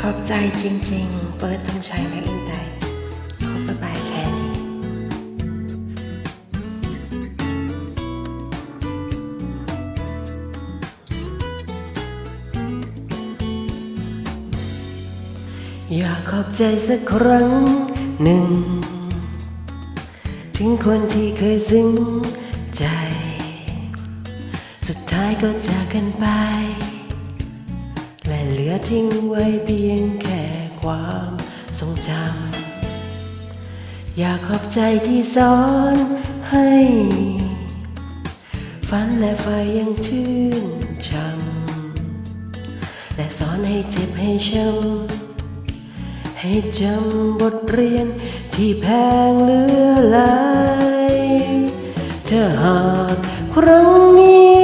ขอบใจจริงๆ เปิดธงชัยและอินไตขอบายบายแค่นี้อยากขอบใจสักครั้งหนึ่ง ถึงคนที่เคยซึ้งใจ สุดท้ายก็จากกันไป เหลือทิ้งไว้เพียงแค่ความทรงจำ อยากขอบใจที่สอนให้ ฝันและไฟยังชื่นช่ำและสอนให้เจ็บให้ช้ำให้จำบทเรียนที่แพงเหลือหลายถ้าหากครั้งนี้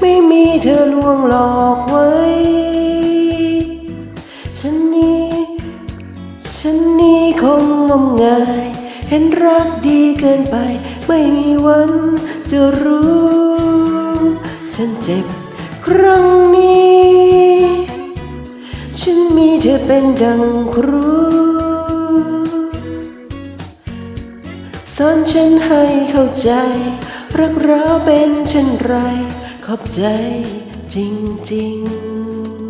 ไม่มีเธอลวงหลอก งมงาย เห็นรักดีเกินไป ไม่มีวันจะรู้ ฉันเจ็บครั้งนี้ ฉันมีเธอเป็นดังครูสอนฉันให้เข้าใจ รักเราเป็นเช่นไร ขอบใจจริงๆ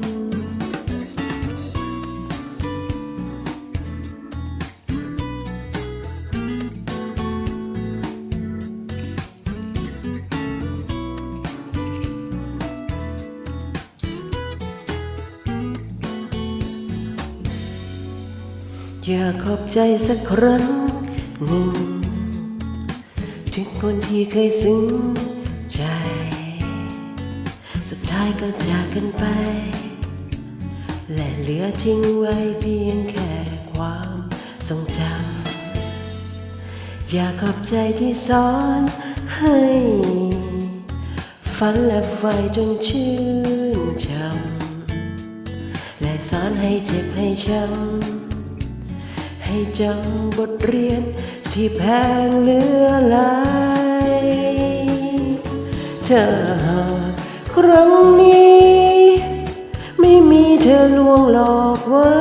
อยากขอบใจสักครั้งหนึ่งถึงคนที่เคยซึ้งใจ สุดท้ายก็จากกันไป และเหลือทิ้งไว้เพียงแค่ความทรงจำอยากขอบใจที่สอนให้ ฝันและไฟจงชื่นชำและสอนให้เจ็บให้ช้ำ ให้จำบทเรียนที่แพงเหลือหลายถ้าหากครั้งนี้ ไม่มีเธอลวงหลอกไว้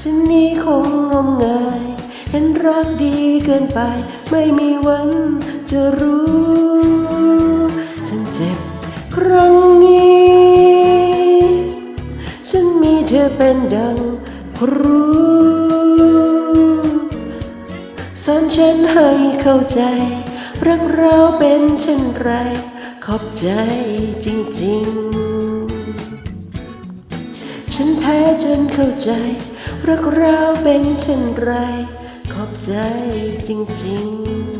ฉันนี้คงงมงาย เห็นรักดีเกินไป ไม่มีวันจะรู้ เธอเป็นดังครูสอนฉันให้เข้าใจ รักเราเป็นเช่นไร ขอบใจจริงๆ ฉันแพ้จนเข้าใจ รักเราเป็นเช่นไร ขอบใจจริงๆ